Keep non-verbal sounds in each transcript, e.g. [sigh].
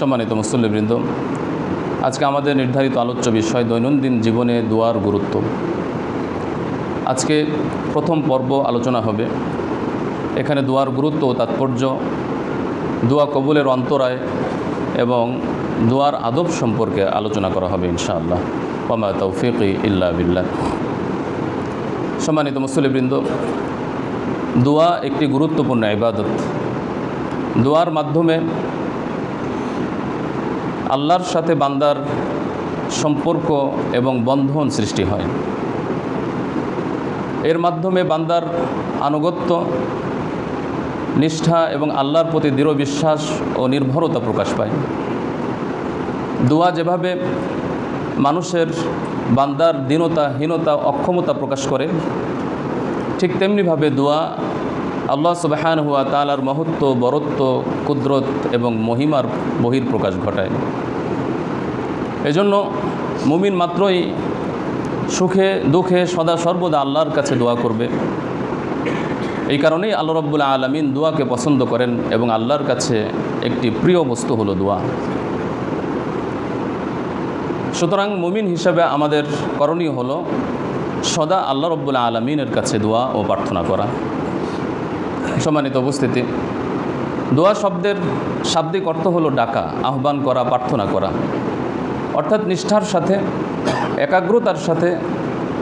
সম্মানিত মুসল্লিবৃন্দ, আজকে আমাদের নির্ধারিত আলোচ্য বিষয় দৈনন্দিন জীবনে দোয়ার গুরুত্ব। আজকে প্রথম পর্ব আলোচনা হবে, এখানে দোয়ার গুরুত্ব ও তাৎপর্য, দোয়া কবুলের অন্তরায় এবং দোয়ার আদব সম্পর্কে আলোচনা করা হবে ইনশাআল্লাহ। ওমা তৌফিক ইল্লা বিল্লাহ। সম্মানিত মুসলিবৃন্দ দোয়া একটি গুরুত্বপূর্ণ ইবাদত। দোয়ার মাধ্যমে আল্লাহর সাথে বান্দার সম্পর্ক এবং বন্ধন সৃষ্টি হয়। এর মাধ্যমে বান্দার আনুগত্য, নিষ্ঠা এবং আল্লাহর প্রতি দৃঢ় বিশ্বাস ও নির্ভরতা প্রকাশ পায়। দোয়া যেভাবে মানুষের বান্দার দীনতা, হীনতা, অক্ষমতা প্রকাশ করে, ঠিক তেমনিভাবে দোয়া আল্লাহ সুবাহান হুয়া তালার মহত্ব, বরত্ব, কুদরত এবং মহিমার বহির প্রকাশ ঘটায়। এজন্য মুমিন মাত্রই সুখে, দুঃখে সদা সর্বদা আল্লাহর কাছে দোয়া করবে। এই কারণেই আল্লাহ রব্বুল আলমিন দোয়াকে পছন্দ করেন এবং আল্লাহর কাছে একটি প্রিয় বস্তু হলো দোয়া। সুতরাং মুমিন হিসাবে আমাদের করণীয় হলো সদা আল্লাহ রব্বুল আলমিনের কাছে দোয়া ও প্রার্থনা করা। সম্মানিত উপস্থিতি। দোয়া শব্দের শাব্দিক অর্থ হলো ডাকা, আহ্বান করা, প্রার্থনা করা। অর্থাৎ নিষ্ঠার সাথে, একাগ্রতার সাথে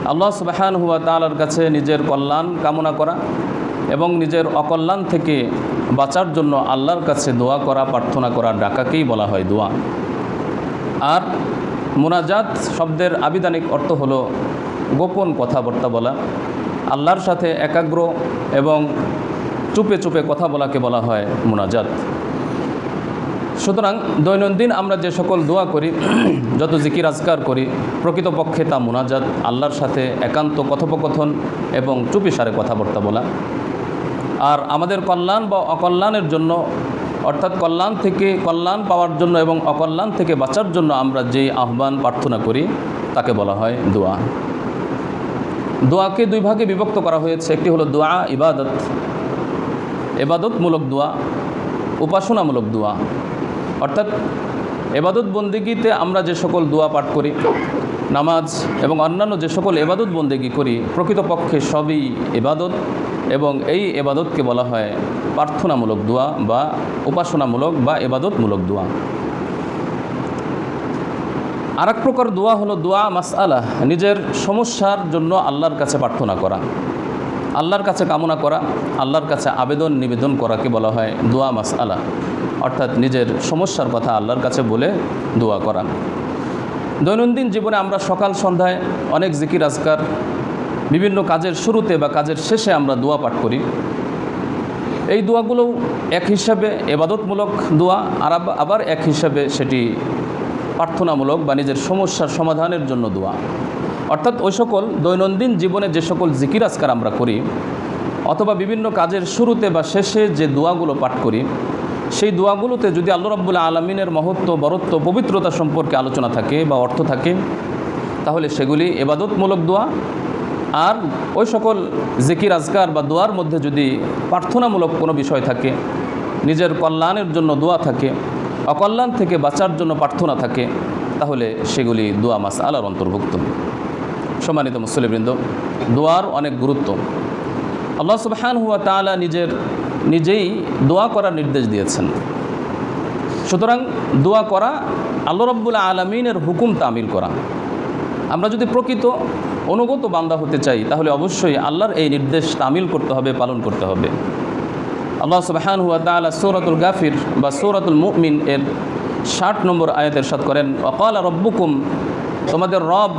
আল্লাহ সুবাহান হুয়া তালার কাছে নিজের কল্যাণ কামনা করা এবং নিজের অকল্যাণ থেকে বাঁচার জন্য আল্লাহর কাছে দোয়া করা, প্রার্থনা করা, ডাকাকেই বলা হয় দোয়া। আর মোনাজাত শব্দের আবিধানিক অর্থ হলো গোপন কথাবার্তা বলা। আল্লাহর সাথে একাগ্র এবং চুপে চুপে কথা বলাকে বলা হয় মোনাজাত। সুতরাং দৈনন্দিন আমরা যে সকল দোয়া করি, [clears throat] যত জিকির আজকার করি, প্রকৃতপক্ষে তা মোনাজাত, আল্লাহর সাথে একান্ত কথোপকথন এবং চুপিসারে কথাবার্তা বলা। আর আমাদের কল্যাণ বা অকল্যাণের জন্য, অর্থাৎ কল্যাণ থেকে কল্যাণ পাওয়ার জন্য এবং অকল্যাণ থেকে বাঁচার জন্য আমরা যেই আহ্বান, প্রার্থনা করি, তাকে বলা হয় দোয়া। দোয়াকে দুই ভাগে বিভক্ত করা হয়েছে। একটি হলো দোয়া, ইবাদত। এবাদতমূলক দোয়া, উপাসনামূলক দোয়া। অর্থাৎ এবাদত বন্দিগিতে আমরা যে সকল দোয়া পাঠ করি, নামাজ এবং অন্যান্য যে সকল এবাদত বন্দেগি করি, প্রকৃতপক্ষে সবই এবাদত এবং এই এবাদতকে বলা হয় প্রার্থনামূলক দোয়া বা উপাসনামূলক বা এবাদতমূলক দোয়া। আর এক প্রকার দোয়া হলো দোয়া মাসআলা, নিজের সমস্যার জন্য আল্লাহর কাছে প্রার্থনা করা। আল্লাহর কাছে কামনা করা, আল্লাহর কাছে আবেদন নিবেদন করাকে বলা হয় দোয়া মাস আলা অর্থাৎ নিজের সমস্যার কথা আল্লাহর কাছে বলে দোয়া করা। দৈনন্দিন জীবনে আমরা সকাল সন্ধ্যায় অনেক জিকির আজকার, বিভিন্ন কাজের শুরুতে বা কাজের শেষে আমরা দোয়া পাঠ করি। এই দোয়াগুলো এক হিসাবে এবাদতমূলক দোয়া, আর আবার এক হিসাবে সেটি প্রার্থনামূলক বা নিজের সমস্যার সমাধানের জন্য দোয়া। অর্থাৎ ওই সকল দৈনন্দিন জীবনে যে সকল জিকির আজকার আমরা করি, অথবা বিভিন্ন কাজের শুরুতে বা শেষে যে দোয়াগুলো পাঠ করি, সেই দোয়াগুলোতে যদি আল্লাহ রাব্বুল আলমিনের মহত্ব, বরত্ব, পবিত্রতা সম্পর্কে আলোচনা থাকে বা অর্থ থাকে, তাহলে সেগুলি এবাদতমূলক দোয়া। আর ওই সকল জিকির আজকার বা দোয়ার মধ্যে যদি প্রার্থনামূলক কোনো বিষয় থাকে, নিজের কল্যাণের জন্য দোয়া থাকে, অকল্যাণ থেকে বাঁচার জন্য প্রার্থনা থাকে, তাহলে সেগুলি দোয়া মাস আলার অন্তর্ভুক্ত। সম্মানিত মুসলিবৃন্দ দোয়ার অনেক গুরুত্ব। আল্লাহ সুবহান হুয়া তালা নিজের, নিজেই দোয়া করার নির্দেশ দিয়েছেন। সুতরাং দোয়া করা আল্লাহ রব্বুল আলমিনের হুকুম তামিল করা। আমরা যদি প্রকৃত অনুগত বান্দা হতে চাই, তাহলে অবশ্যই আল্লাহর এই নির্দেশ তামিল করতে হবে, পালন করতে হবে। আল্লাহ সুবাহান হুয়া তালা সৌরাতুল গাফির বা সৌরাতুল মুমিন এর ষাট নম্বর আয়াতের সাথ করেন অকাল রব্বুকুম, তোমাদের রব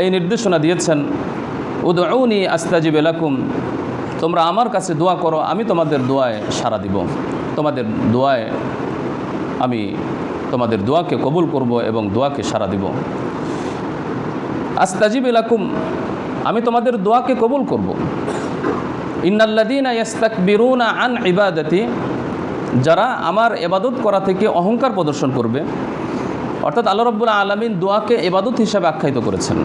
এই নির্দেশনা দিয়েছেন উদৌনি আস্তাজিব এলাকুম তোমরা আমার কাছে দোয়া করো, আমি তোমাদের দোয়ায় সাড়া দিব। তোমাদের দোয়ায় আমি তোমাদের দোয়াকে কবুল করব এবং দোয়াকে সাড়া দিব। আস্তাজিব এলাকুম আমি তোমাদের দোয়াকে কবুল করব। ইন্নাল্লাদিনা ইয়াস্তাক বিরুনা আন ইবাদতি, যারা আমার এবাদত করা থেকে অহংকার প্রদর্শন করবে অর্থাৎ আল্লাহ রব্বুল আলমিন দোয়াকে এবাদত হিসাবে আখ্যায়িত করেছেন।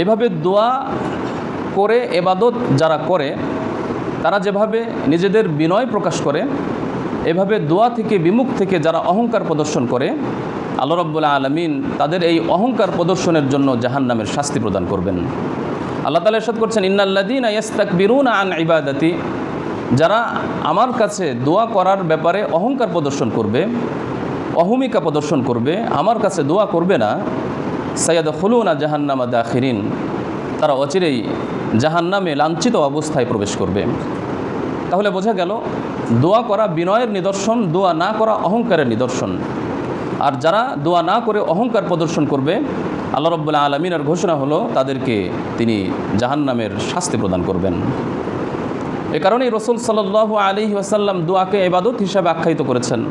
এইভাবে দোয়া করে, এবাদত যারা করে, তারা যেভাবে নিজেদের বিনয় প্রকাশ করে, এভাবে দোয়া থেকে বিমুখ থেকে যারা অহংকার প্রদর্শন করে, আল্লাহ রব্বুল্লা আলমিন তাদের এই অহংকার প্রদর্শনের জন্য জাহান নামের শাস্তি প্রদান করবেন। আল্লাহ তালা এরশাদ করছেন ইন্নাল্লাদিন আয়াস্তাক বিরুন আন ইবাদাতি যারা আমার কাছে দোয়া করার ব্যাপারে অহংকার প্রদর্শন করবে অহমিকা প্রদর্শন করবে, আমার কাছে দোয়া করবে না সৈয়দ হলুনা জাহান্নামা দাখিরিন, তারা অচিরেই জাহান্নামে লাঞ্ছিত অবস্থায় প্রবেশ করবে। তাহলে বোঝা গেল, দোয়া করা বিনয়ের নিদর্শন, দোয়া না করা অহংকারের নিদর্শন। আর যারা দোয়া না করে অহংকার প্রদর্শন করবে, আল্লাহ রব্বুল্লা আলমিনের ঘোষণা হলো, তাদেরকে তিনি জাহান্নামের শাস্তি প্রদান করবেন। এ কারণেই রসুল সাল্লাহ আলী ওয়াসাল্লাম দোয়াকে এবাদত হিসাবে আখ্যায়িত করেছেন।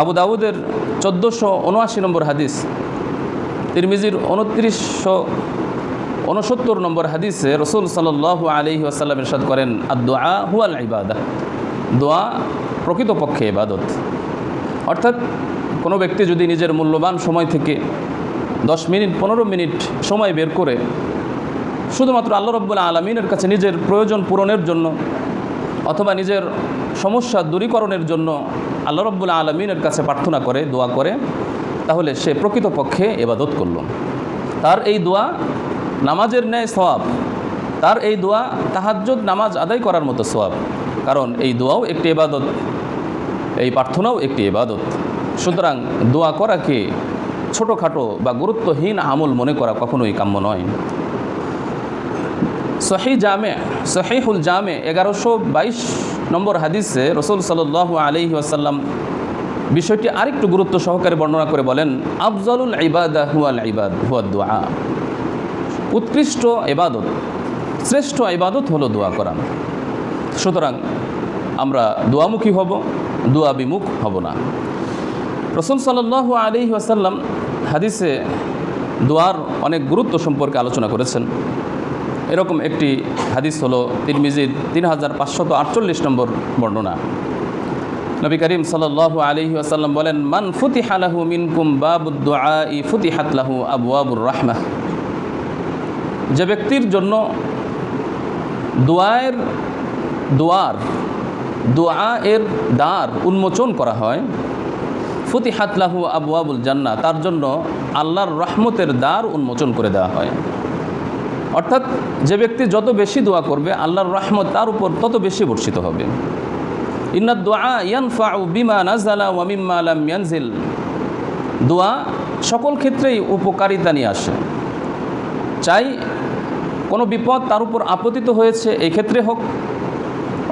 আবু দাউদের চোদ্দোশো উনআশি নম্বর হাদিস, তিরমিজির উনত্রিশশো উনসত্তর নম্বর হাদিসে রসুল সাল্লাহ আলী ওয়াসাল্লাম ইরশাদ করেন আর দোয়া হুয়াল ইবাদা। দোয়া প্রকৃতপক্ষে ইবাদত। অর্থাৎ কোনো ব্যক্তি যদি নিজের মূল্যবান সময় থেকে দশ মিনিট, পনেরো মিনিট সময় বের করে শুধুমাত্র আল্লাহ রব্বুল্লা আলমিনের কাছে নিজের প্রয়োজন পূরণের জন্য অথবা নিজের সমস্যা দূরীকরণের জন্য আল্লাহ রব্বুল্লা আলমিনের কাছে প্রার্থনা করে, দোয়া করে, তাহলে সে প্রকৃতপক্ষে এবাদত করল। তার এই দোয়া নামাজের ন্যায় সওয়াব। তার এই দোয়া তাহাজ্জুদ নামাজ আদায় করার মতো সওয়াব। কারণ এই দোয়াও একটি এবাদত, এই প্রার্থনাও একটি এবাদত। সুতরাং দোয়া করাকে ছোটোখাটো বা গুরুত্বহীন আমল মনে করা কখনোই কাম্য নয়। সহি জামে, সহিহুল জামে এগারোশো বাইশ নম্বর হাদিসে রসুল সাল আলি আসাল্লাম বিষয়টি আরেকটু গুরুত্ব সহকারে বর্ণনা করে বলেন, আফজলুল ইবাদা হুয়াল ইবাদ, হুয়া দোয়া উৎকৃষ্ট এবাদত শ্রেষ্ঠ ইবাদত হলো দোয়া করা। সুতরাং আমরা দোয়ামুখী হব দোয়া বিমুখ হব না। রসুল সাল্লাহ আলি আসাল্লাম হাদিসে দোয়ার অনেক গুরুত্ব সম্পর্কে আলোচনা করেছেন। এরকম একটি হাদিস হলো তিরমিজির তিন হাজার পাঁচশত আটচল্লিশ নম্বর বর্ণনা। নবী করিম সাল্লাহ আলহি আসাল্লাম বলেন, মান ফুতি হালাহু মিনকুম বাবুদ্দোয়া ই আবু আবুর রাহমা। যে ব্যক্তির জন্য দোয়ায়ের দোয়ার দোয়া এর দ্বার উন্মোচন করা হয় ফুতি হাতলাহু আবু আবুল জান্না তার জন্য আল্লাহর রহমতের দ্বার উন্মোচন করে দেওয়া হয়। অর্থাৎ যে ব্যক্তি যত বেশি দোয়া করবে, আল্লাহর রহমত তার উপর তত বেশি বর্ষিত হবে। ইন্না দোয়া ইয়ানফা বিমা নাজালা ওয়ামিম্মা আলাম ইয়ানজিল। দোয়া সকল ক্ষেত্রেই উপকারিতা নিয়ে আসে। চাই কোনো বিপদ তার উপর আপতিত হয়েছে, এই ক্ষেত্রে হোক,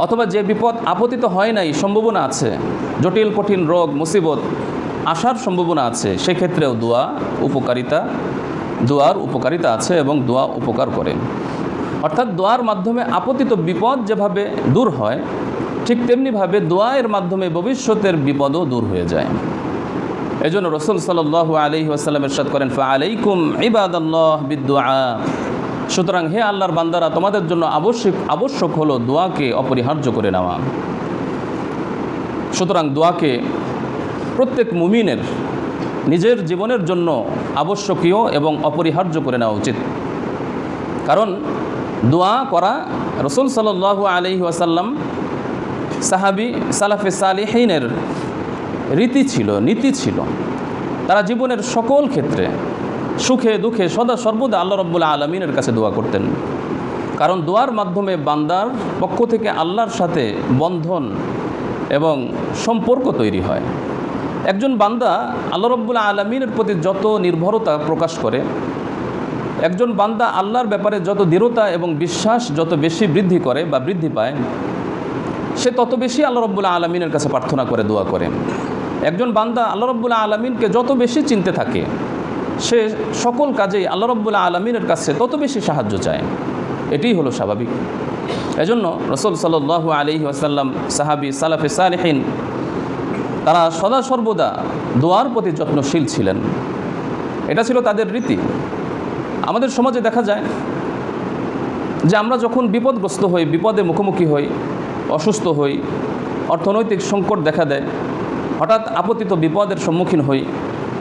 অথবা যে বিপদ আপতিত হয় নাই, সম্ভাবনা আছে, জটিল, কঠিন রোগ, মুসিবত আসার সম্ভাবনা আছে, সেক্ষেত্রেও দোয়া উপকারিতা দোয়ার উপকারিতা আছে এবং দোয়া উপকার করে। অর্থাৎ দোয়ার মাধ্যমে আপতিত বিপদ যেভাবে দূর হয়, ঠিক তেমনিভাবে দোয়ায়ের মাধ্যমে ভবিষ্যতের বিপদও দূর হয়ে যায়। এই জন্য রসুল সাল আলি আসাল্লাম এরশাদ করেন ফা আলাইকুম ইবাদাল্লাহ বিদুয়া সুতরাং হে আল্লাহর বান্দারা, তোমাদের জন্য আবশ্যক আবশ্যক হলো দোয়াকে অপরিহার্য করে নেওয়া। সুতরাং দোয়াকে প্রত্যেক মুমিনের নিজের জীবনের জন্য আবশ্যকীয় এবং অপরিহার্য করে নেওয়া উচিত। কারণ দোয়া করা রসুল সাল আলহি আসাল্লাম সাহাবি সালাফে সালিহিনের রীতি ছিল, নীতি ছিল। তারা জীবনের সকল ক্ষেত্রে সুখে দুঃখে সদা সর্বদা আল্লাহ রব্বুল্লা আলমিনের কাছে দোয়া করতেন। কারণ দোয়ার মাধ্যমে বান্দার পক্ষ থেকে আল্লাহর সাথে বন্ধন এবং সম্পর্ক তৈরি হয়। একজন বান্দা আল্লাহ রব্বুল্লা আলমিনের প্রতি যত নির্ভরতা প্রকাশ করে, একজন বান্দা আল্লাহর ব্যাপারে যত দৃঢ়তা এবং বিশ্বাস যত বেশি বৃদ্ধি করে বা বৃদ্ধি পায়, সে তত বেশি আল্লাহ রব্বুল্লা আলমিনের কাছে প্রার্থনা করে, দোয়া করে। একজন বান্দা আল্লাহ রব্বুল্লা আলমিনকে যত বেশি চিনতে থাকে, সে সকল কাজেই আল্লাহ রব্বুল্লা আলমিনের কাছে তত বেশি সাহায্য চায়। এটিই হলো স্বাভাবিক। এজন্য রসুল সাল আলী আসাল্লাম সাহাবি সালাফে সালেহীন তারা সদা সর্বদা দোয়ার প্রতি যত্নশীল ছিলেন। এটা ছিল তাদের রীতি। আমাদের সমাজে দেখা যায় যে আমরা যখন বিপদগ্রস্ত হই, বিপদে মুখোমুখি হই, অসুস্থ হই, অর্থনৈতিক সংকট দেখা দেয়, হঠাৎ আপতিত বিপদের সম্মুখীন হই,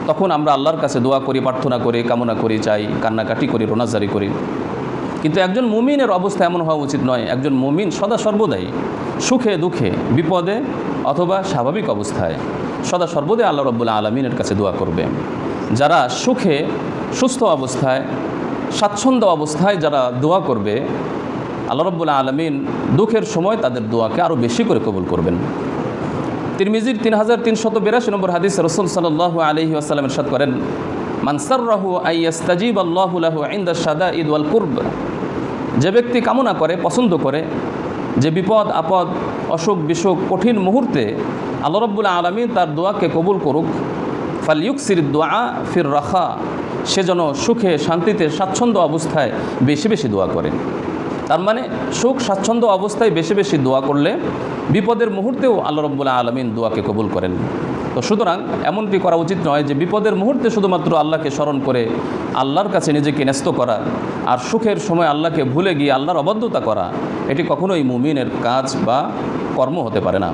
তখন আমরা আল্লাহর কাছে দোয়া করি, প্রার্থনা করি, কামনা করি, চাই, কান্নাকাটি করি, রোনাজারি করি। কিন্তু একজন মুমিনের অবস্থা এমন হওয়া উচিত নয়, একজন মুমিন সদা সর্বদাই সুখে, দুঃখে, বিপদে অথবা স্বাভাবিক অবস্থায়। সদা সর্বদে আল্লাহ রব্বুল্লা আলমিনের কাছে দোয়া করবে। যারা সুখে, সুস্থ অবস্থায়, স্বাচ্ছন্দ্য অবস্থায় যারা দোয়া করবে, আল্লাহ রব্বুল্লা আলমিন দুঃখের সময় তাদের দোয়াকে আরও বেশি করে কবুল করবেন। তিরমিজির তিন হাজার তিনশত বিরাশি নম্বর হাদিস রসুল সাল্লাহ আলহি আসালাম এরশাদ করেন মানসার রাহু আইয়াস্তাজিব আল্লাহুল্লাহ আইন্দা সাদা ঈদ ওয়াল কুরব। যে ব্যক্তি কামনা করে, পছন্দ করে যে বিপদ, আপদ, অসুখ, বিসুখ, কঠিন মুহূর্তে আল্লাহ রব্বুল্লা আলমী তার দোয়াকে কবুল করুক। ফালিউকসির দোয়া ফির রাখা, সে যেন সুখে, শান্তিতে, স্বাচ্ছন্দ্য অবস্থায় বেশি বেশি দোয়া করে তার মানে সুখ স্বাচ্ছন্দ্য অবস্থায় বেশি বেশি দোয়া করলে বিপদের মুহূর্তেও আল্লাহ রব্বুল্লা আলমিন দোয়াকে কবুল করেন। তো সুতরাং এমনটি করা উচিত নয় যে বিপদের মুহূর্তে শুধুমাত্র আল্লাহকে স্মরণ করে আল্লাহর কাছে নিজেকে ন্যস্ত করা আর সুখের সময় আল্লাহকে ভুলে গিয়ে আল্লাহর অবদ্ধতা করা, এটি কখনোই মুমিনের কাজ বা কর্ম হতে পারে না।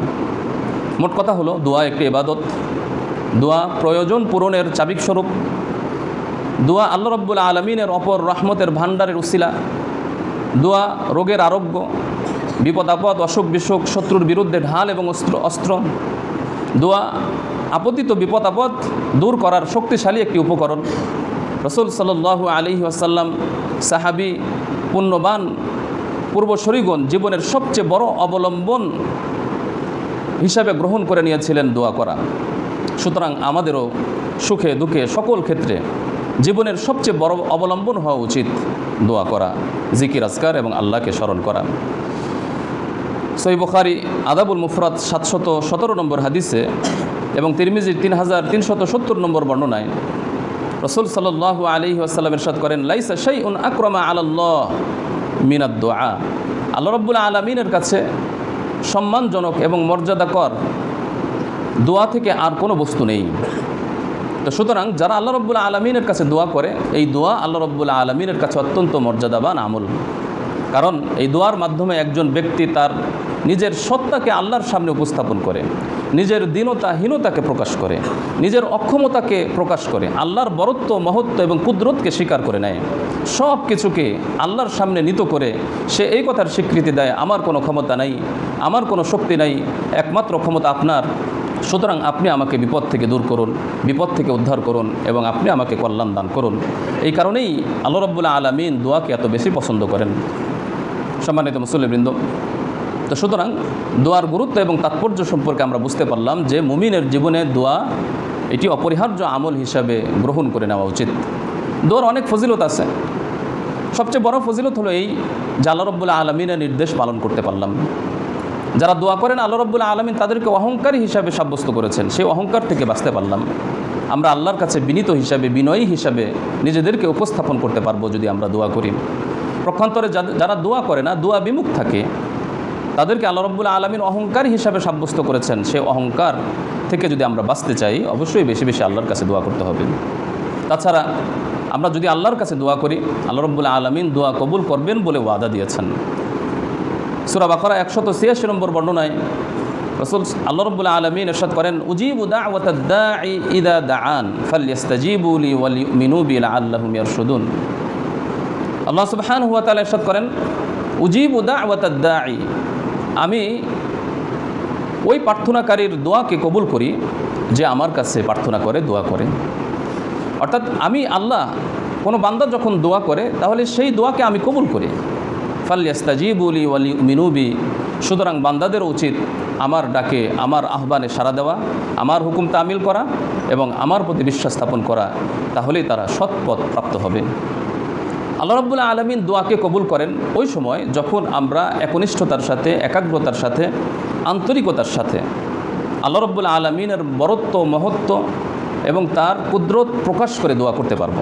মোট কথা হলো, দোয়া একটি এবাদত দোয়া প্রয়োজন পূরণের চাবিক স্বরূপ। দোয়া আল্লাহ রব্বুল আলমিনের অপর রহমতের ভাণ্ডারের উসিলা। দোয়া, রোগের আরোগ্য, বিপদ আপদ, অসুখ বিসুখ, শত্রুর বিরুদ্ধে ঢাল এবং অস্ত্র অস্ত্র। দোয়া, আপতিত বিপদ আপদ দূর করার শক্তিশালী একটি উপকরণ। রসুল সাল্লু আলী আসাল্লাম সাহাবি, পুণ্যবান পূর্বশরীগণ জীবনের সবচেয়ে বড় অবলম্বন হিসাবে গ্রহণ করে নিয়েছিলেন দোয়া করা। সুতরাং আমাদেরও সুখে দুঃখে সকল ক্ষেত্রে জীবনের সবচেয়ে বড় অবলম্বন হওয়া উচিত দোয়া করা, জিকির, আজকার এবং আল্লাহকে স্মরণ করা। সই বুখারি আদাবুল মুফরাত সাতশত সতেরো নম্বর হাদিসে এবং তিরমিজির তিন হাজার তিনশত সত্তর নম্বর বর্ণনায় রসুল সাল্লাহ আলী আসাল্লাম ইরশাদ করেন, লাইসা শাই উন আক্রমা আল্লাহ মিনাদ দোয়া। আল্লাহ রব্বুল আলমিনের কাছে সম্মানজনক এবং মর্যাদাকর দোয়া থেকে আর কোনো বস্তু নেই। তো সুতরাং যারা আল্লাহ রব্বুল আলমিনের কাছে দোয়া করে, এই দোয়া আল্লাহ রব্বুল আলমিনের কাছে অত্যন্ত মর্যাদাবান আমল। কারণ এই দোয়ার মাধ্যমে একজন ব্যক্তি তার নিজের সত্তাকে আল্লাহর সামনে উপস্থাপন করে, নিজের দীনতা হীনতাকে প্রকাশ করে, নিজের অক্ষমতাকে প্রকাশ করে, আল্লাহর বরত্ব, মহত্ব এবং কুদরতকে স্বীকার করে নেয়। সব কিছুকে আল্লাহর সামনে নিত করে সে এই কথার স্বীকৃতি দেয়, আমার কোনো ক্ষমতা নাই, আমার কোনো শক্তি নাই, একমাত্র ক্ষমতা আপনার। সুতরাং আপনি আমাকে বিপদ থেকে দূর করুন, বিপদ থেকে উদ্ধার করুন এবং আপনি আমাকে কল্যাণ দান করুন। এই কারণেই আল্লাহ রব্বুল্লা আলমিন দোয়াকে এত বেশি পছন্দ করেন। সম্মানিত মুসল্লিবৃন্দ তো সুতরাং দোয়ার গুরুত্ব এবং তাৎপর্য সম্পর্কে আমরা বুঝতে পারলাম যে মুমিনের জীবনে দোয়া এটি অপরিহার্য আমল হিসাবে গ্রহণ করে নেওয়া উচিত। দোয়ার অনেক ফজিলত আছে। সবচেয়ে বড় ফজিলত হলো এই আল্লাহ আলমিনের নির্দেশ পালন করতে পারলাম। যারা দোয়া করেন, আল্লাহ রব্বুল্লা আলমিন তাদেরকে অহংকারী হিসাবে সাব্যস্ত করেছেন। সেই অহংকার থেকে বাঁচতে পারলাম। আমরা আল্লাহর কাছে বিনীত হিসাবে, বিনয়ী হিসাবে নিজেদেরকে উপস্থাপন করতে পারব যদি আমরা দোয়া করি। পক্ষান্তরে যারা দোয়া করে না, দোয়া বিমুখ থাকে, তাদেরকে আল্লাহ রব্বুল আলমিন অহংকার হিসাবে সাব্যস্ত করেছেন। সে অহংকার থেকে যদি আমরা বাঁচতে চাই, অবশ্যই বেশি বেশি আল্লাহর কাছে দোয়া করতে হবে। তাছাড়া আমরা যদি আল্লাহর কাছে দোয়া করি, আল্লাহ রব্বুল আলমিন দোয়া কবুল করবেন বলে ওয়াদা দিয়েছেন। সুরা বাকরা একশত ছিয়াশি নম্বর বর্ণনায় রসুল আল্লাহ রব্বুল আলমিন এরশাদ করেন, উজিবু ইদা দাআন ফালিয়াস্তাজিবুলি ওয়ালি মিনুবি আল্লাহুম ইয়ারশুদুন। আল্লাহ সুবহান হুয়া তাআলা ইরশাদ করেন, উজিবু দাঈ আমি ওই প্রার্থনাকারীর দোয়াকে কবুল করি যে আমার কাছে প্রার্থনা করে, দোয়া করে। অর্থাৎ আমি আল্লাহ, কোনো বান্দা যখন দোয়া করে, তাহলে সেই দোয়াকে আমি কবুল করি। ফাল্লিয়াস্তাজিবুলি ওয়ালি মিনুবি সুতরাং বান্দাদের উচিত আমার ডাকে, আমার আহ্বানে সাড়া দেওয়া, আমার হুকুম তামিল করা এবং আমার প্রতি বিশ্বাস স্থাপন করা, তাহলেই তারা সৎপথ প্রাপ্ত হবে। আল্লাহ রব্বুল্লাহ আলমিন দোয়াকে কবুল করেন ওই সময় যখন আমরা একনিষ্ঠতার সাথে, একাগ্রতার সাথে, আন্তরিকতার সাথে আল্লাহ রব্বুল্লাহ আলমিনের বরত্ব, মহত্ব এবং তার কুদরত প্রকাশ করে দোয়া করতে পারব।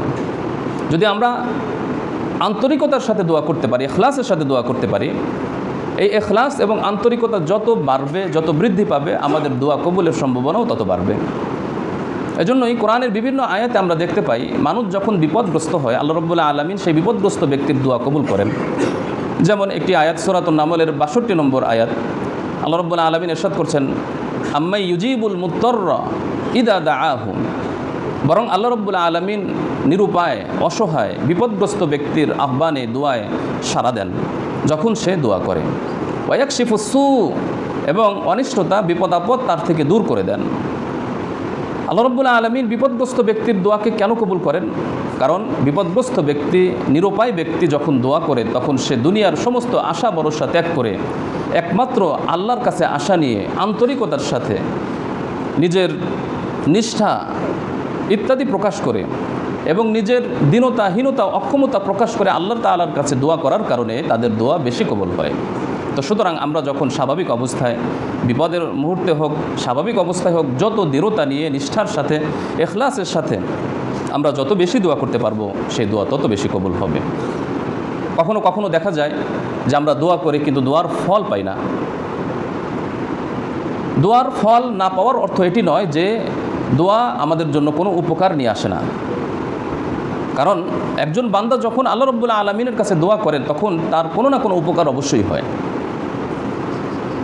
যদি আমরা আন্তরিকতার সাথে দোয়া করতে পারি, এখলাসের সাথে দোয়া করতে পারি। এই এখলাস এবং আন্তরিকতা যত বাড়বে, যত বৃদ্ধি পাবে, আমাদের দোয়া কবুলের সম্ভাবনাও তত বাড়বে। এজন্যই কোরআনের বিভিন্ন আয়াতে আমরা দেখতে পাই, মানুষ যখন বিপদগ্রস্ত হয়, আল্লাহ রব্বুল্লাহ আলমিন সেই বিপদগ্রস্ত ব্যক্তির দোয়া কবুল করেন। যেমন একটি আয়াত সোরাতুল নামলের বাষট্টি নম্বর আয়াত, আল্লাহ রব্বুল্লাহ আলমিন এরশাদ করছেন আম্মাই ইউজিবুল মুত্তর ইদা দা আহুম বরং আল্লাহ রব্বুল্লাহ আলমিন নিরুপায়, অসহায়, বিপদগ্রস্ত ব্যক্তির আহ্বানে, দোয়ায় সাড়া দেন, যখন সে দোয়া করে। ওয়াক শিফুসু এবং অনিষ্টতা বিপদ আপদ তার থেকে দূর করে দেন। আল্লাহ রব্বুল্লাহ আলমিন বিপদগ্রস্ত ব্যক্তির দোয়াকে কেন কবুল করেন? কারণ বিপদগ্রস্ত ব্যক্তি, নিরুপায় ব্যক্তি যখন দোয়া করে, তখন সে দুনিয়ার সমস্ত আশা ভরসা ত্যাগ করে, একমাত্র আল্লাহর কাছে আশা নিয়ে, আন্তরিকতার সাথে, নিজের নিষ্ঠা ইত্যাদি প্রকাশ করে এবং নিজের দীনতা, হীনতা, অক্ষমতা প্রকাশ করে আল্লাহ তাআলার কাছে দোয়া করার কারণে তাদের দোয়া বেশি কবল হয়। তো সুতরাং আমরা যখন স্বাভাবিক অবস্থায়, বিপদের মুহূর্তে হোক, স্বাভাবিক অবস্থায় হোক, যত দৃঢ়তা নিয়ে, নিষ্ঠার সাথে, এখলাসের সাথে আমরা যত বেশি দোয়া করতে পারব, সেই দোয়া তত বেশি কবুল হবে। কখনো কখনো দেখা যায় যে আমরা দোয়া করি কিন্তু দোয়ার ফল পাই না। দোয়ার ফল না পাওয়ার অর্থ এটি নয় যে দোয়া আমাদের জন্য কোনো উপকার নিয়ে আসে না। কারণ একজন বান্দা যখন আল্লাহ রব্বুল্লাহ আলমিনের কাছে দোয়া করেন, তখন তার কোনো না কোনো উপকার অবশ্যই হয়।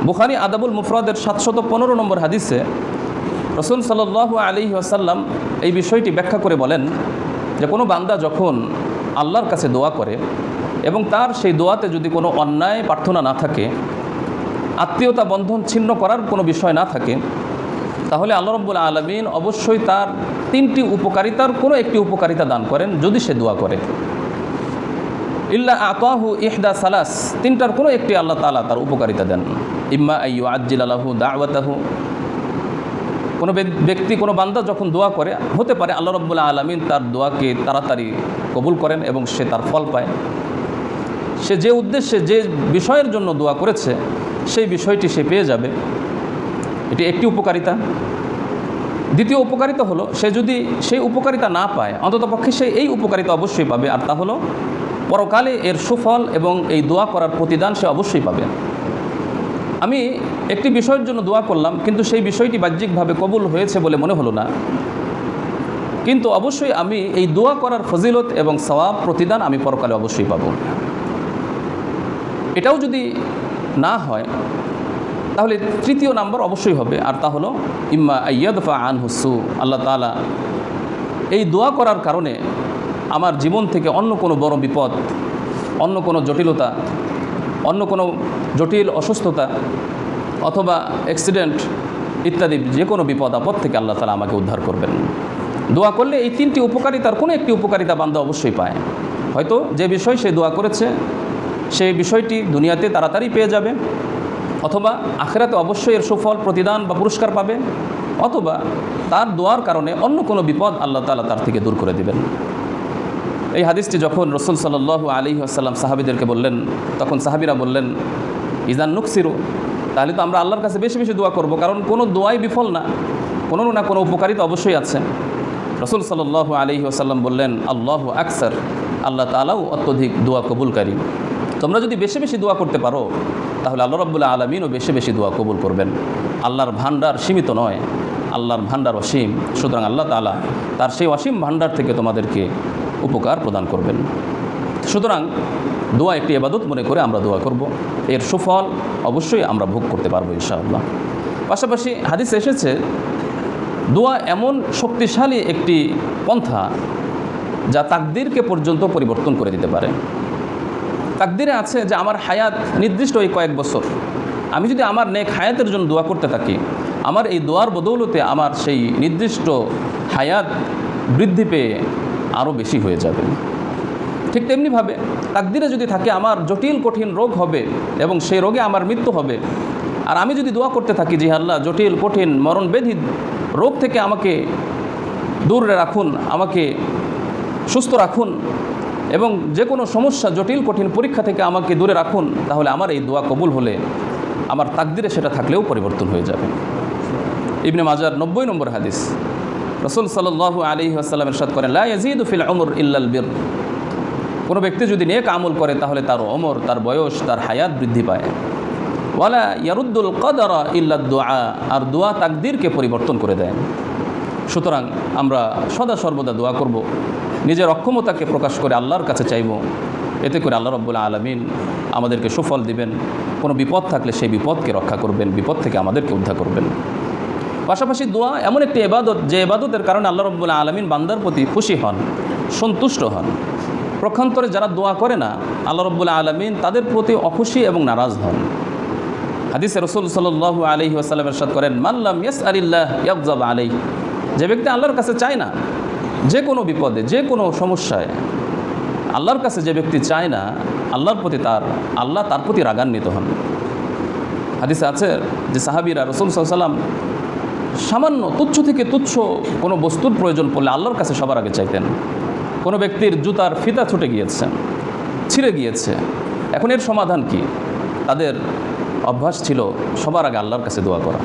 বুখারি আদাবুল মুফরাদের সাতশত পনেরো নম্বর হাদিসে রসুল সাল্লাহ আলী আসাল্লাম এই বিষয়টি ব্যাখ্যা করে বলেন যে, কোনো বান্দা যখন আল্লাহর কাছে দোয়া করে এবং তার সেই দোয়াতে যদি কোনো অন্যায় প্রার্থনা না থাকে, আত্মীয়তা বন্ধন ছিন্ন করার কোনো বিষয় না থাকে তাহলে আল্লাহ রব্বুল আলমিন অবশ্যই তার তিনটি উপকারিতার কোনো একটি উপকারিতা দান করেন যদি সে দোয়া করে। ইল্লা আতাহু ইহদা সালাস, তিনটার কোনো একটি আল্লাহ তালা তার উপকারিতা দেন। ইম্মা আইয়ু আজ্জিল আলাহু দাওয়াতাহু, কোনো ব্যক- ব্যক্তি, কোনো বান্দা যখন দোয়া করে, হতে পারে আল্লাহ রব্বুল্লাহ আলমিন তার দোয়াকে তাড়াতাড়ি কবুল করেন এবং সে তার ফল পায়। সে যে উদ্দেশ্যে, যে বিষয়ের জন্য দোয়া করেছে, সেই বিষয়টি সে পেয়ে যাবে। এটি একটি উপকারিতা। দ্বিতীয় উপকারিতা হলো, সে যদি সেই উপকারিতা না পায় অন্ততপক্ষে সে এই উপকারিতা অবশ্যই পাবে, আর তা হলো, পরকালে এর সুফল এবং এই দোয়া করার প্রতিদান সে অবশ্যই পাবে। আমি একটি বিষয়ের জন্য দোয়া করলাম, কিন্তু সেই বিষয়টি বাহ্যিকভাবে কবুল হয়েছে বলে মনে হলো না। কিন্তু অবশ্যই আমি এই দোয়া করার ফজিলত এবং সওয়াব প্রতিদান আমি পরকালে অবশ্যই পাব। এটাও যদি না হয় তাহলে তৃতীয় নাম্বার অবশ্যই হবে, আর তা হলো, ইম্মা আয়াদফা আন হুসু আল্লাহ তালা এই দোয়া করার কারণে আমার জীবন থেকে অন্য কোনো বড় বিপদ, অন্য কোনো জটিলতা, অন্য কোনো জটিল অসুস্থতা অথবা অ্যাক্সিডেন্ট ইত্যাদি যে কোনো বিপদ, আপদ থেকে আল্লাহ তালা আমাকে উদ্ধার করবেন। দোয়া করলে এই তিনটি উপকারিতার কোনো একটি উপকারিতা বান্ধব অবশ্যই পায়। হয়তো যে বিষয় সে দোয়া করেছে সেই বিষয়টি দুনিয়াতে তাড়াতাড়ি পেয়ে যাবে অথবা আখেরাতে অবশ্যই এর সুফল, প্রতিদান বা পুরস্কার পাবে, অথবা তার দোয়ার কারণে অন্য কোনো বিপদ আল্লাহ তালা তার থেকে দূর করে দেবেন। এই হাদিসটি যখন রসুল সাল্লাহ আলী আসাল্লাম সাহাবিদেরকে বললেন, তখন সাহাবিরা বললেন ইজান নুকসিরু? তাহলে তো আমরা আল্লাহর কাছে বেশি বেশি দোয়া করব, কারণ কোনো দোয়াই বিফল না, কোনো না কোনো উপকারিতা অবশ্যই আছে। রসুল সাল্লাহ আলী আসাল্লাম বললেন, আল্লাহ আকসার। আল্লাহ তালাও অত্যধিক দোয়া কবুলকারী। তোমরা যদি বেশি বেশি দোয়া করতে পারো, তাহলে আল্লাহ রব্বুল্লাহ আলমিনও বেশি বেশি দোয়া কবুল করবেন। আল্লাহর ভাণ্ডার সীমিত নয়, আল্লাহর ভাণ্ডার অসীম। সুতরাং আল্লাহ তালা তার সেই অসীম ভাণ্ডার থেকে তোমাদেরকে উপকার প্রদান করবেন। সুতরাং দোয়া একটি এবাদত মনে করে আমরা দোয়া করব। এর সুফল অবশ্যই আমরা ভোগ করতে পারব ইনশাআল্লাহ। পাশাপাশি হাদিস এসেছে, দোয়া এমন শক্তিশালী একটি পন্থা যা তাকদিরকে পর্যন্ত পরিবর্তন করে দিতে পারে। তাকদিরে আছে যে আমার হায়াত নির্দিষ্ট এই কয়েক বছর। আমি যদি আমার নেক হায়াতের জন্য দোয়া করতে থাকি, আমার এই দোয়ার বদৌলতে আমার সেই নির্দিষ্ট হায়াত বৃদ্ধি পেয়ে আরও বেশি হয়ে যাবে। ঠিক তেমনিভাবে তাকদিরে যদি থাকে, আমার জটিল কঠিন রোগ হবে এবং সেই রোগে আমার মৃত্যু হবে। আর আমি যদি দোয়া করতে থাকি যে আল্লাহ, জটিল, কঠিন মরণ ব্যাধি রোগ থেকে আমাকে দূরে রাখুন, আমাকে সুস্থ রাখুন এবং যে কোনো সমস্যা, জটিল, কঠিন পরীক্ষা থেকে আমাকে দূরে রাখুন, তাহলে আমার এই দোয়া কবুল হলে আমার তাকদিরে সেটা থাকলেও পরিবর্তন হয়ে যাবে। ইবনে মাজার নব্বই নম্বর হাদিস। রসুল সাল্লাহ আলী আসাল্লামের সাদ করেন লাজিদ ফিল অমর ইল্লাল বীর। কোনো ব্যক্তি যদি নেক আমল করে, তাহলে তার অমর তার বয়স, তার হায়াত বৃদ্ধি পায়। ওয়ালা ইয়ারুদ্দুল কদরা ইল্লা দোয়া, আর দোয়া তাকদিরকে পরিবর্তন করে দেয় সুতরাং আমরা সদা সর্বদা দোয়া করব। নিজের অক্ষমতাকে প্রকাশ করে আল্লাহর কাছে চাইব। এতে করে আল্লাহ রব্বুল্লা আলমিন আমাদেরকে সুফল দিবেন। কোনো বিপদ থাকলে সেই বিপদকে রক্ষা করবেন, বিপদ থেকে আমাদেরকে উদ্ধার করবেন। পাশাপাশি দোয়া, এমন একটি এবাদত, যে এবাদতের কারণে আল্লাহ রব্বুল্লা আলমিন বান্দার প্রতি খুশি হন, সন্তুষ্ট হন। প্রক্ষান্তরে যারা দোয়া করে না, আল্লাহ রব্বুল্লা আলমিন তাদের প্রতি অখুশি এবং নারাজ হন। হাদিসে রসুল সাল্লু আলহি আসাল্লাম এরশাদ করেন মাল্লাম ইয়াস আলিল্লাহ ইয়াকজাব আলাই যে ব্যক্তি আল্লাহর কাছে চায় না যে কোনো বিপদে, যে কোনো সমস্যায় আল্লাহর কাছে যে ব্যক্তি চায় না, আল্লাহর প্রতি তার, আল্লাহ তার প্রতি রাগান্বিত হন। হাদিসে আছে যে সাহাবিরা রসুল সাল্লাম সামান্য তুচ্ছ থেকে তুচ্ছ কোনো বস্তুর প্রয়োজন পড়লে আল্লাহর কাছে সবার আগে চাইতেন। কোনো ব্যক্তির জুতার ফিতা ছুটে গিয়েছে, ছিঁড়ে গিয়েছে। এখন এর সমাধান কি? তাদের অভ্যাস ছিল সবার আগে আল্লাহর কাছে দোয়া করা।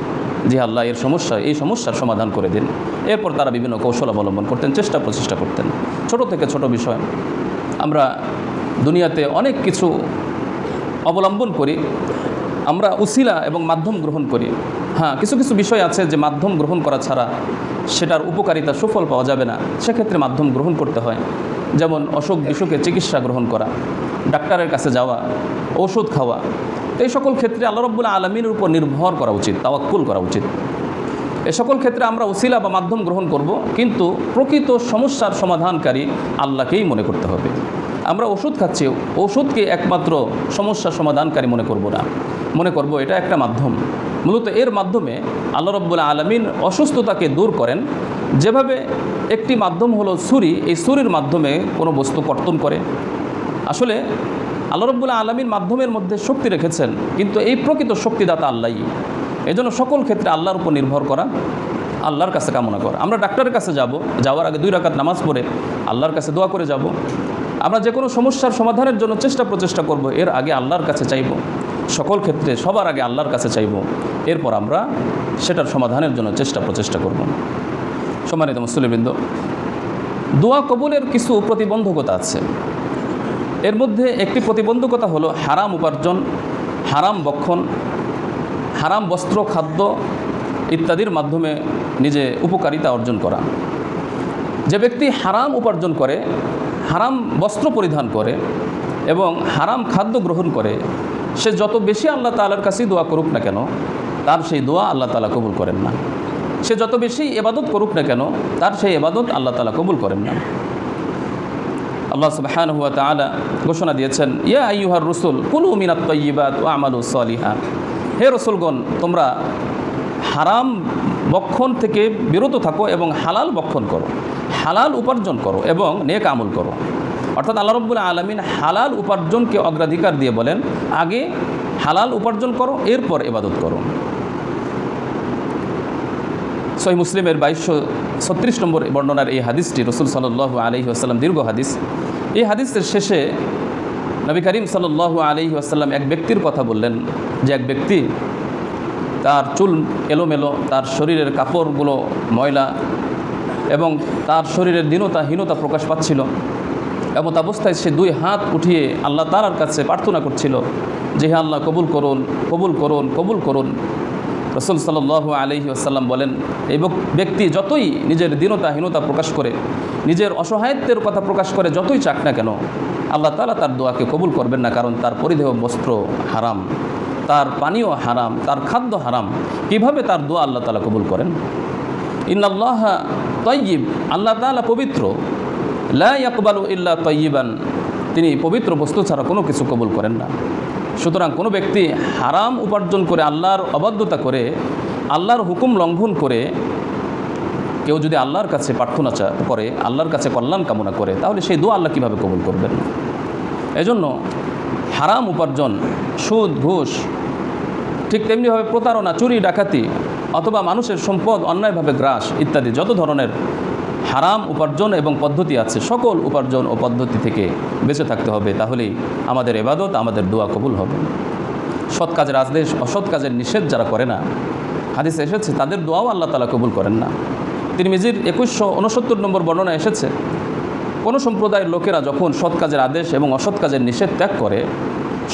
জি আল্লাহ এর সমস্যা, এই সমস্যার সমাধান করে দিন। এরপর তারা বিভিন্ন কৌশল অবলম্বন করতেন, চেষ্টা প্রচেষ্টা করতেন। ছোট থেকে ছোট বিষয়। আমরা দুনিয়াতে অনেক কিছু অবলম্বন করি। আমরা উসিলা এবং মাধ্যম গ্রহণ করি। হ্যাঁ কিছু কিছু বিষয় আছে যে মাধ্যম গ্রহণ করা ছাড়া সেটার উপকারিতা, সুফল পাওয়া যাবে না। সেক্ষেত্রে মাধ্যম গ্রহণ করতে হয়। যেমন অসুখ বিসুখে চিকিৎসা গ্রহণ করা, ডাক্তারের কাছে যাওয়া, ওষুধ খাওয়া এই সকল ক্ষেত্রে আল্লাহ রব্বুল আলমীর উপর নির্ভর করা উচিত, তাওয়াক্কুল করা উচিত। এ সকল ক্ষেত্রে আমরা উসিলা বা মাধ্যম গ্রহণ করব, কিন্তু প্রকৃত সমস্যার সমাধানকারী আল্লাহকেই মনে করতে হবে। আমরা ওষুধ খাচ্ছি, ওষুধকে একমাত্র সমস্যার সমাধানকারী মনে করব না। মনে করব এটা একটা মাধ্যম। মূলত এর মাধ্যমে আল্লাহ রব্বুল্লা আলমিন অসুস্থতাকে দূর করেন। যেভাবে একটি মাধ্যম হলো ছুরি, এই ছুরির মাধ্যমে কোনো বস্তু কর্তন করে। আসলে আল্লাহ রব্বুল্লা আলমীর মাধ্যমের মধ্যে শক্তি রেখেছেন, কিন্তু এই প্রকৃত শক্তিদাতা আল্লাহই এই জন্য সকল ক্ষেত্রে আল্লাহর উপর নির্ভর করা আল্লাহর কাছে কামনা করা। আমরা ডাক্তারের কাছে যাব, যাওয়ার আগে দুই রাকাত নামাজ পড়ে আল্লাহর কাছে দোয়া করে যাব। আমরা যে কোনো সমস্যার সমাধানের জন্য চেষ্টা প্রচেষ্টা করব, এর আগে আল্লাহর কাছে চাইব। সকল ক্ষেত্রে সবার আগে আল্লাহর কাছে চাইব। এরপর আমরা সেটার সমাধানের জন্য চেষ্টা প্রচেষ্টা করব। সম্মানিত মুসলিবৃন্দ দোয়া কবুলের কিছু প্রতিবন্ধকতা আছে। এর মধ্যে একটি প্রতিবন্ধকতা হলো হারাম উপার্জন, হারাম বক্ষণ হারাম বস্ত্র, খাদ্য ইত্যাদির মাধ্যমে নিজে উপকারিতা অর্জন করা। যে ব্যক্তি হারাম উপার্জন করে, হারাম বস্ত্র পরিধান করে এবং হারাম খাদ্য গ্রহণ করে, সে যত বেশি আল্লাহ তালার কাছেই দোয়া করুক না কেন, তার সেই দোয়া আল্লাহ তালা কবুল করেন না। সে যত বেশি এবাদত করুক না কেন, তার সেই এবাদত আল্লাহ তালা কবুল করেন না। আল্লাহ সুবহান হুয়া তালা ঘোষণা দিয়েছেন, ইয়া আইয়ুহার রসুল, কুলু মিনাত তৈবাত ও আমালু সলিহা। হে রসুলগণ, তোমরা হারাম বক্ষণ থেকে বিরত থাকো এবং হালাল বক্ষণ করো, হালাল উপার্জন করো এবং নেক আমল করো। অর্থাৎ আল্লাহ রব্বুল আলমিন হালাল উপার্জনকে অগ্রাধিকার দিয়ে বলেন, আগে হালাল উপার্জন করো, এরপর এবাদত করো। সহি মুসলিমের বাইশশো ছত্রিশ নম্বর বর্ণনার এই হাদিসটি রসুল সাল্লু আলহি আসাল্লাম দীর্ঘ হাদিস। এই হাদিসের শেষে নবী করিম সাল্লু আলহি আসাল্লাম এক ব্যক্তির কথা বললেন যে এক ব্যক্তি তার চুল এলোমেলো, তার শরীরের কাপড়গুলো ময়লা এবং তার শরীরের দীনতা হীনতা প্রকাশ পাচ্ছিল এমত অবস্থায় সে দুই হাত উঠিয়ে আল্লাহ তালার কাছে প্রার্থনা করছিল যে, হে আল্লাহ, কবুল করুন কবুল করুন কবুল করুন। রসুল সাল্লাহ আলহি আসাল্লাম বলেন, এই ব্যক্তি যতই নিজের দীনতাহীনতা প্রকাশ করে, নিজের অসহায়ত্বের কথা প্রকাশ করে যতই চাক না কেন, আল্লাহ তালা তার দোয়াকে কবুল করবেন না, কারণ তার পরিধেয় বস্ত্র হারাম, তার পানীয় হারাম, তার খাদ্য হারাম। কীভাবে তার দোয়া আল্লাহ তালা কবুল করেন? ইন্নাল্লাহ তৈব আল্লাহ তালা পবিত্র। লা ইয়াকবালু ইল্লা তৈবান তিনি পবিত্র বস্তু ছাড়া কোনো কিছু কবুল করেন না। সুতরাং কোনো ব্যক্তি হারাম উপার্জন করে আল্লাহর অবাধ্যতা করে, আল্লাহর হুকুম লঙ্ঘন করে, কেউ যদি আল্লাহর কাছে প্রার্থনা করে, আল্লাহর কাছে কল্যাণ কামনা করে, তাহলে সেই দোয়া আল্লাহ কীভাবে কবুল করবেন? এজন্য হারাম উপার্জন, সুদ, ঘুষ, ঠিক তেমনিভাবে প্রতারণা, চুরি, ডাকাতি, অথবা মানুষের সম্পদ, অন্যায়ভাবে গ্রাস ইত্যাদি, যত ধরনের হারাম উপার্জন এবং পদ্ধতি আছে। সকল উপার্জন ও পদ্ধতি থেকে বেঁচে থাকতে হবে। তাহলেই আমাদের এবাদত, আমাদের দোয়া কবুল হবে। সৎ কাজের আদেশ অসৎ কাজের নিষেধ যারা করে না, হাদিসে এসেছে, তাদের দোয়াও আল্লাহ তালা কবুল করেন না। তিনি মিজির একুশশো উনসত্তর নম্বর বর্ণনা এসেছে, কোনো সম্প্রদায়ের লোকেরা যখন সৎ কাজের আদেশ এবং অসৎ কাজের নিষেধ ত্যাগ করে,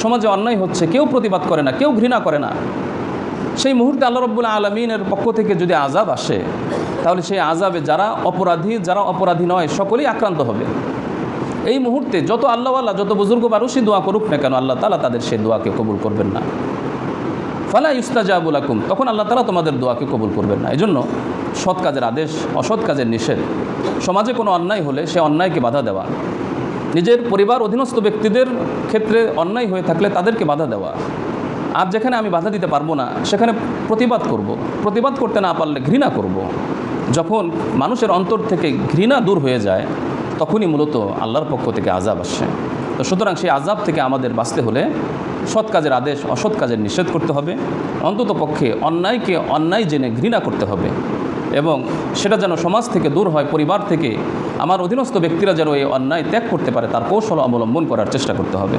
সমাজে অন্যায় হচ্ছে, কেউ প্রতিবাদ করে না, কেউ ঘৃণা করে না। সেই মুহূর্তে আল্লাহ রব্বুল্লাহ আলমিনের পক্ষ থেকে যদি আজাব আসে তাহলে সেই আজাবে যারা অপরাধী যারা অপরাধী নয়, সকলেই আক্রান্ত হবে। এই মুহূর্তে যত আল্লাহওয়াল্লাহ যত বুজুর্গ মানুষই দোয়া করুক না কেন, আল্লাহ তালা তাদের সেই দোয়াকে কবুল করবেন না। ফালা ইস্তাজাবুল আকুম তখন আল্লাহ তালা তোমাদের দোয়াকে কবুল করবেন না। এই জন্য সৎ কাজের আদেশ, অসৎ কাজের নিষেধ। সমাজে কোনো অন্যায় হলে সে অন্যায়কে বাধা দেওয়া। নিজের পরিবার, অধীনস্থ ব্যক্তিদের ক্ষেত্রে অন্যায় হয়ে থাকলে তাদেরকে বাধা দেওয়া। আর যেখানে আমি বাধা দিতে পারব না, সেখানে প্রতিবাদ করব। প্রতিবাদ করতে না পারলে ঘৃণা করব। যখন মানুষের অন্তর থেকে ঘৃণা দূর হয়ে যায়, তখনই মূলত আল্লাহর পক্ষ থেকে আজাব আসে। তো সুতরাং সেই আজাব থেকে আমাদের বাঁচতে হলে সৎ কাজের আদেশ, অসৎ কাজের নিষেধ করতে হবে। অন্তত পক্ষে অন্যায়কে অন্যায় জেনে ঘৃণা করতে হবে এবং সেটা যেন সমাজ থেকে দূর হয়, পরিবার থেকে। আমার অধীনস্থ ব্যক্তিরা যেন এই অন্যায় ত্যাগ করতে পারে, তার কৌশল অবলম্বন করার চেষ্টা করতে হবে।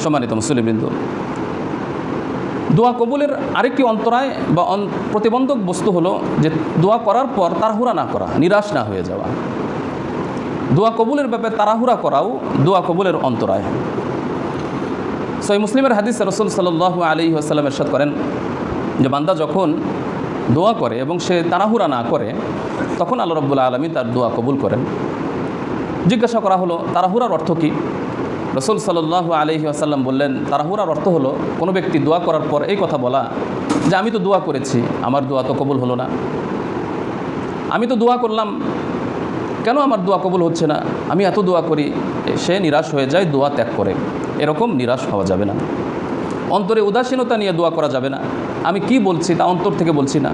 সম্মানিত মুসলিমবৃন্দ দোয়া কবুলের আরেকটি অন্তরায় বা প্রতিবন্ধক বস্তু হলো যে দোয়া করার পর তাড়াহুড়া না করা, নিরাশ না হয়ে যাওয়া। দোয়া কবুলের ব্যাপারে তাড়াহুড়া করাও দোয়া কবুলের অন্তরায়। সই মুসলিমের হাদিস রসুল সাল্লাহ আলী আসাল্লাম এরশাদ করেন যে বান্দা যখন দোয়া করে এবং সে তাড়াহুড়া না করে, তখন আল্লাহ রব্বুল্লা আলমী তার দোয়া কবুল করেন। জিজ্ঞাসা করা হলো, তাড়াহুড়ার অর্থ কী? রসুল সাল্লাহ আলহি আসাল্লাম বললেন, তাড়াহুড়ার অর্থ হলো, কোনো ব্যক্তি দোয়া করার পর এই কথা বলা যে, আমি তো দোয়া করেছি, আমার দোয়া তো কবুল হলো না। আমি তো দোয়া করলাম, কেন আমার দোয়া কবুল হচ্ছে না? আমি এত দোয়া করি, সে নিরাশ হয়ে যায়, দোয়া ত্যাগ করে। এরকম নিরাশ হওয়া যাবে না। অন্তরে উদাসীনতা নিয়ে দোয়া করা যাবে না। আমি কি বলছি তা অন্তর থেকে বলছি না।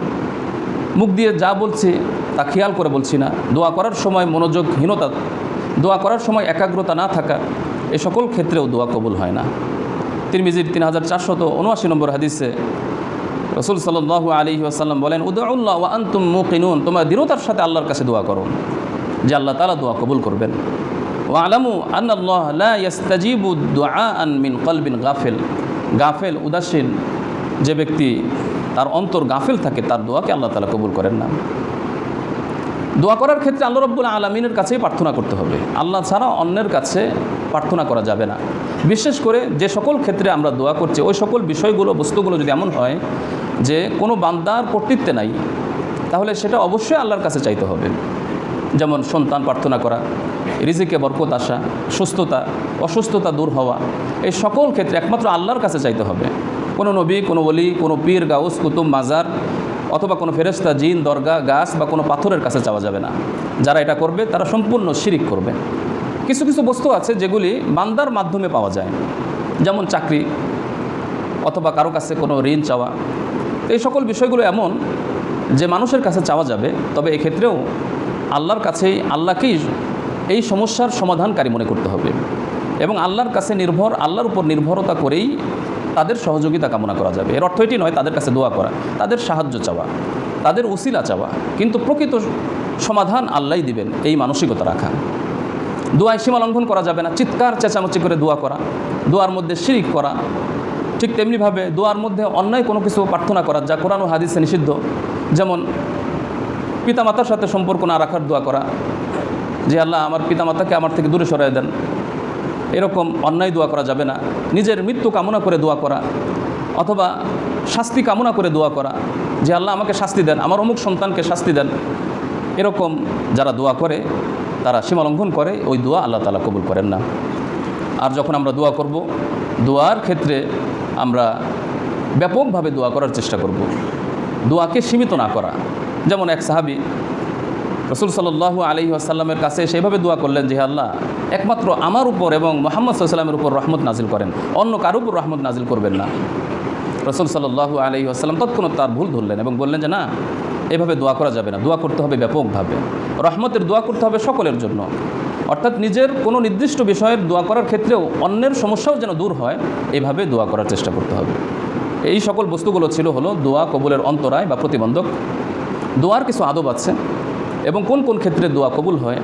মুখ দিয়ে যা বলছি তা খেয়াল করে বলছি না। দোয়া করার সময় মনোযোগহীনতা, দোয়া করার সময় একাগ্রতা না থাকা এ সকল ক্ষেত্রেও দোয়া কবুল হয় না। তিরমিজির তিন হাজার চারশত উনআশি নম্বর হাদিসে রসুল সাল্লু আলী আসাল্লাম বলেন, উদউল্লাহ ওয়া আন্তুম মুকিনুন তোমরা দৃঢ়তার সাথে আল্লাহর কাছে দোয়া করো, যে আল্লাহ তালা দোয়া কবুল করবেন। ও আলামু আন্নাল্লাহ লা ইয়াস্তাজিবু দুআআন মিন কলবিন গাফেল গাফেল, উদাসীন যে ব্যক্তি তার অন্তর গাফেল থাকে, তার দোয়াকে আল্লাহ তালা কবুল করেন না। দোয়া করার ক্ষেত্রে আল্লাহ রব্বুল আলমিনের কাছেই প্রার্থনা করতে হবে। আল্লাহ ছাড়া অন্যের কাছে প্রার্থনা করা যাবে না। বিশেষ করে যে সকল ক্ষেত্রে আমরা দোয়া করছি, ওই সকল বিষয়গুলো, বস্তুগুলো যদি এমন হয় যে কোনো বান্দার কর্তৃত্বে নাই, তাহলে সেটা অবশ্যই আল্লাহর কাছে চাইতে হবে। যেমন সন্তান প্রার্থনা করা, রিজিকে বরকত আসা, সুস্থতা, অসুস্থতা দূর হওয়া, এই সকল ক্ষেত্রে একমাত্র আল্লাহর কাছে চাইতে হবে। কোনো নবী, কোনো বলি কোনো পীর, গাউস, কুতুব, মাজার অথবা কোনো ফেরেস্তা জিন, দরগা, গাছ বা কোনো পাথরের কাছে চাওয়া যাবে না। যারা এটা করবে, তারা সম্পূর্ণ শিরিক করবে। কিছু কিছু বস্তু আছে যেগুলি বান্দার মাধ্যমে পাওয়া যায়। যেমন চাকরি অথবা কারও কাছে কোনো ঋণ চাওয়া। এই সকল বিষয়গুলো এমন যে মানুষের কাছে চাওয়া যাবে, তবে এক্ষেত্রেও আল্লাহর কাছেই, আল্লাহকেই এই সমস্যার সমাধানকারী মনে করতে হবে। এবং আল্লাহর কাছে নির্ভর, আল্লাহর উপর নির্ভরতা করেই তাদের সহযোগিতা কামনা করা যাবে। এর অর্থ এটি নয় তাদের কাছে দোয়া করা, তাদের সাহায্য চাওয়া, তাদের উসিলা চাওয়া, কিন্তু প্রকৃত সমাধান আল্লাহই দিবেন, এই মানসিকতা রাখা। দোয়ায় সীমা লঙ্ঘন করা যাবে না। চিৎকার, চেঁচামেচি করে দোয়া করা, দোয়ার মধ্যে শিরিক করা। ঠিক তেমনিভাবে দোয়ার মধ্যে অন্যায় কোনো কিছু প্রার্থনা করা, যা কোরআন ও হাদিসে নিষিদ্ধ। যেমন পিতামাতার সাথে সম্পর্ক না রাখার দোয়া করা, যে আল্লাহ আমার পিতামাতাকে আমার থেকে দূরে সরাই দেন। এরকম অন্যায় দোয়া করা যাবে না। নিজের মৃত্যু কামনা করে দোয়া করা, অথবা শাস্তি কামনা করে দোয়া করা, যে আল্লাহ আমাকে শাস্তি দেন, আমার অমুক সন্তানকে শাস্তি দেন। এরকম যারা দোয়া করে তারা সীমালঙ্ঘন করে, ওই দোয়া আল্লাহ তালা কবুল করেন না। আর যখন আমরা দোয়া করব, দোয়ার ক্ষেত্রে আমরা ব্যাপকভাবে দোয়া করার চেষ্টা করব। দোয়াকে সীমিত না করা। যেমন এক সাহাবি রসুল সাল্লু আলী আসাল্লামের কাছে সেভাবে দোয়া করলেন যে আল্লাহ, একমাত্র আমার উপর এবং মোহাম্মদ সাল্লামের উপর রহমত নাজিল করেন। অন্য কারও উপর রহমত নাজিল করবেন না। রসুল সাল্লু আলী আসাল্লাম তৎক্ষণাৎ তার ভুল ধরলেন এবং বললেন যে, না এভাবে দোয়া করা যাবে না। দোয়া করতে হবে ব্যাপকভাবে। রহমতের দোয়া করতে হবে সকলের জন্য। অর্থাৎ নিজের কোনো নির্দিষ্ট বিষয়ের দোয়া করার ক্ষেত্রেও অন্যের সমস্যাও যেন দূর হয়, এভাবে দোয়া করার চেষ্টা করতে হবে। এই সকল বস্তুগুলো ছিল হলো দোয়া, কবুলের অন্তরায় বা প্রতিবন্ধক। দোয়ার কিছু আদব আছে এবং কোন কোন ক্ষেত্রে দোয়া কবুল হয়?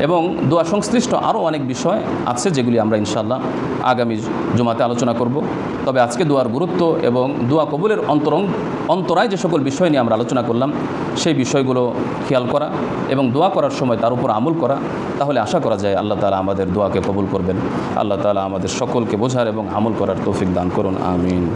এবং দোয়া সংশ্লিষ্ট আরও অনেক বিষয় আছে যেগুলি আমরা ইনশাল্লাহ আগামী জমাতে আলোচনা করব। তবে আজকে দোয়ার গুরুত্ব এবং দোয়া কবুলের অন্তরং, অন্তরায় যে সকল বিষয় নিয়ে আমরা আলোচনা করলাম, সেই বিষয়গুলো খেয়াল করা এবং দোয়া করার সময় তার উপর আমল করা, তাহলে আশা করা যায় আল্লাহ তালা আমাদের দোয়াকে কবুল করবেন। আল্লাহ তালা আমাদের সকলকে বোঝার এবং আমল করার তৌফিক দান করুন, আমিন।